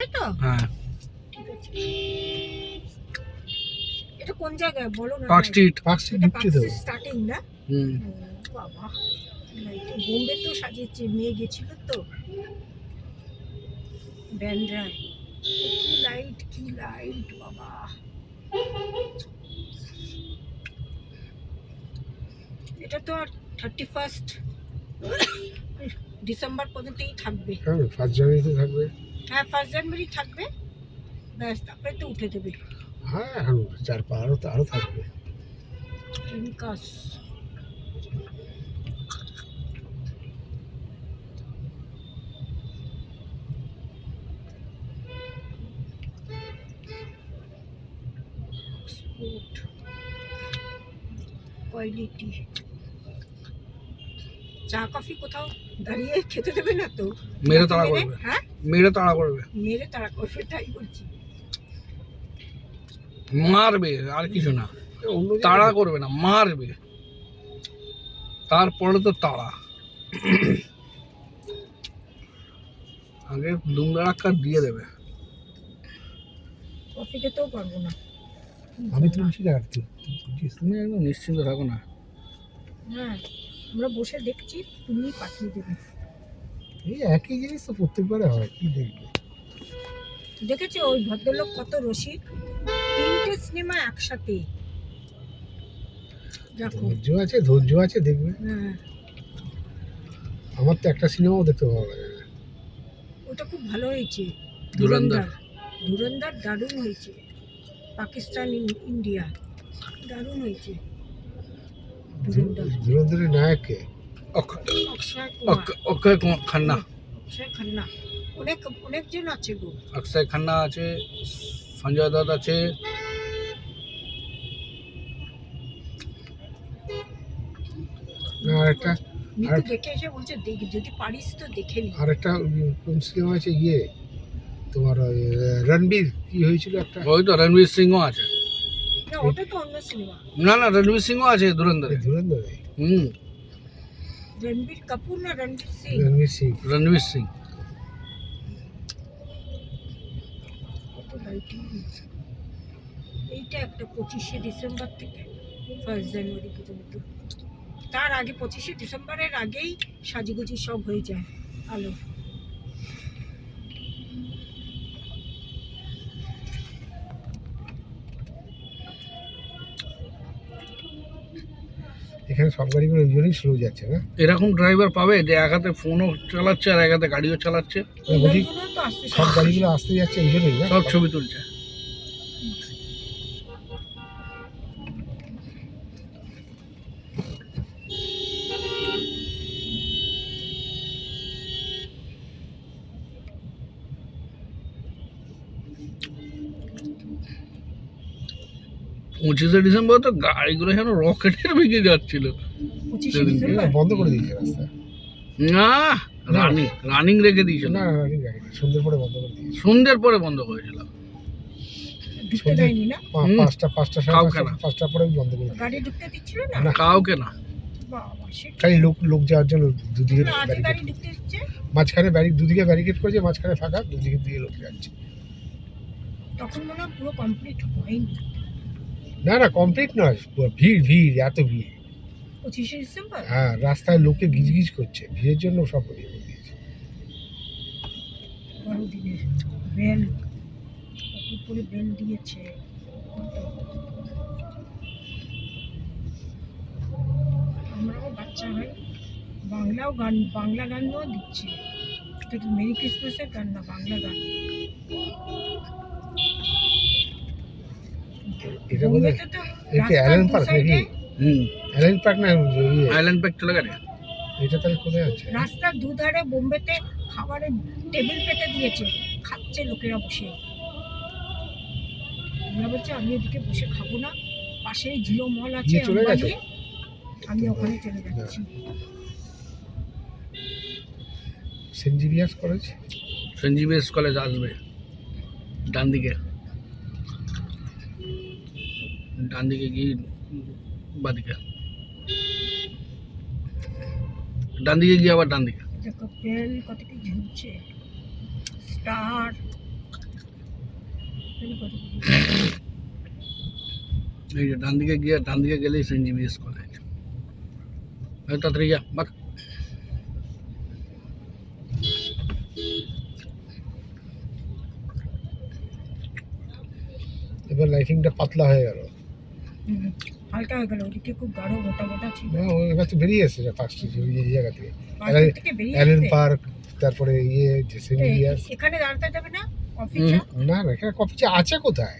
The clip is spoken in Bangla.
তো হ্যাঁ। এটা কোন জায়গায়? বলো না। পার্ক স্ট্রিট পার্ক স্ট্রিট এটা তো স্টার্টিং না? হুম। হুম, বাবা। বোম্বে তো সাজিয়েছে মেয়ে গেছিল তো। ব্যান্ড্রায় কি লাইট কি লাইট বাবা। এটা তো আর থার্টি ফার্স্ট ডিসেম্বর পর্যন্তই থাকবে। হ্যাঁ ফার্স্ট জানুয়ারিতে থাকবে। হ্যাঁ ফার্স্ট জানুয়ারি থাকবে। ব্যাস তারপরে তো উঠে দেবে হ্যাঁ এখন চার পা আরও আরও থাকবে। কোয়ালিটি চা কফি কোথাও দাঁড়িয়ে খেতে দেবে না তো? মেরে তাড়া করবে হ্যাঁ? মেরে তাড়া করবে। মেরে তারা করবে তাই বলছি। মারবে আর কিছু না। তাড়া করবে না মারবে। তারপরে তো তাড়া। আগে দুমদারাক্কা দিয়ে দেবে। কফি খেতেও পারব না। আমি আর তুই তুই তুমি একদম নিশ্চিন্ত থাকো না। হ্যাঁ আমরা বসে দেখছি তুমি পাঠিয়ে দেবে। এই একই জিনিস তো প্রত্যেকবারে হয় কি দেখবে? দেখেছ ওই ভদ্রলোক কত রসিক? তিনটে সিনেমা একসাথে। দেখো। ধৈর্য আছে ধৈর্য আছে দেখবে। হ্যাঁ। আমার তো একটা সিনেমাও দেখতে ভালো লাগে না। ওটা খুব ভালো হয়েছে। ধুরন্ধর। ধুরন্ধার। দারুণ হয়েছে। পাকিস্তান ইন্ডিয়া। দারুণ হয়েছে। ধুরন্ধার ধুরন্ধরের নায়ককে অক- অক্ষয় খান্না। অক্ষয় খান্না। অনেক অনেকজন আছে গো। অক্ষয় খান্না আছে সঞ্জয় দত্ত আছে। আর একটা আর- দেখে এসে বলছে যদি পারিস তো দেখে নি। আর একটা কোন সিনেমা আছে ইয়ে তোমার রণবীর কি হয়েছিল একটা? ওই তো রণবীর সিংও আছে। না ওটা তো অন্য সিনেমা। না না রণবীর সিংও আছে ধুরন্ধরে। ধুরন্ধরে? হুম। রণবীর কাপুর না রণবীর সিং রণবীর সিং রণবীর সিং এইটা একটা পঁচিশে ডিসেম্বর থেকে ফার্স্ট জানুয়ারি পর্যন্ত তার আগে পঁচিশে ডিসেম্বরের আগেই সাজুগুজি সব হয়ে যায় আলো এখানে সব গাড়িগুলো ওই জন্যই স্লো যাচ্ছে না? এরকম ড্রাইভার পাবে যে এক হাতে ফোনও চালাচ্ছে আর এক হাতে গাড়িও চালাচ্ছে। বলছি সব গাড়িগুলো আসতে যাচ্ছে এই জন্যই না? সব ছবি তুলছে। পঁচিশে ডিসেম্বর তো গাড়িগুলো যেন রকেটের বেগে যাচ্ছিল। না, বন্ধ করে দিয়েছে রাস্তা। না রানিং রানিং রেখে দিয়েছিল। না সন্ধ্যের পরে বন্ধ করে দিয়েছে। সন্ধ্যের পরে বন্ধ করেছিল ঢুকতে দেয়নি না? পা- হুম। পাঁচটা পাঁচটা কাউকে না। পরে বন্ধ করে দিয়েছে। গাড়ি ঢুকতে দিচ্ছিল না? না। কাউকে না। খালি লোক লোক যাওয়ার জন্য দুদিকে মাঝখানে ব্যারিক দুদিকে ব্যারিকেড করেছে মাঝখানে ফাঁকা দুদিকে দিয়ে লোক যাচ্ছে। তখন মনে হয় পুরো কমপ্লিট হয়নি। না না কমপ্লিট নয়। ভিড় ভিড় এত ভিড়। পঁচিশে ডিসেম্বর? হ্যাঁ রাস্তায় লোকে গিজগিজ করছে। ভিড়ের জন্য সব করে দিয়েছে। বড়দিনের বেল কত বেল দিয়েছে। আমরাও বাচ্চা হই। বাংলাও গান বাংলা গানও দিচ্ছে। এটা কি মেরি ক্রিসমাসের গান না বাংলা গান। এটা বোধ হয় বোম্বেতে এটা অ্যালেন পার্ক নাকি? হুম। অ্যালেন পার্ক না আইল্যান্ড প্যাক চলে গেছে এটা তাহলে কোথায় আছে? রাস্তার দুধারে বোম্বেতে খাবারের টেবিল পেতে দিয়েছে খাচ্ছে লোকেরা বসে। আমরা বলছি আমি ওদিকে বসে খাব না পাশেই জিও মল আছে চলে গেছে? আমি ওখানে চলে যাচ্ছি। Saint Xavier's college? সঞ্জীব এস কলেজ আসবে ডান দিকে ডান দিকে গিয়ে বাদিকে ডান দিকে গিয়ে আবার ডান দিকে দেখো বেল কত কি ঝুলছে স্টার তাড়াতাড়ি করে এই যে ডান দিকে গিয়ে ডান দিকে গেলেই সেন্ট জিভিএস কলেজ এই তাড়াতাড়ি যা বাট এবার লাইটিংটা পাতলা হয়ে গেল হুম, হালকা হয়ে গেল ওদিকে খুব গাঢ় মোটা মোটা ছিল না ওই এবার তো বেরিয়ে এসেছে পার্ক স্ট্রিট ওই এই জায়গা থেকে মার্কেট থেকে বেরিয়ে অ্যালেন এসে, পার্ক তারপরে ইয়ে যে সেন্ট এই, জিভিয়ার্স এখানে দাঁড়াতে যাবে না কফি চা না না এখানে কফি চা আছে কোথায়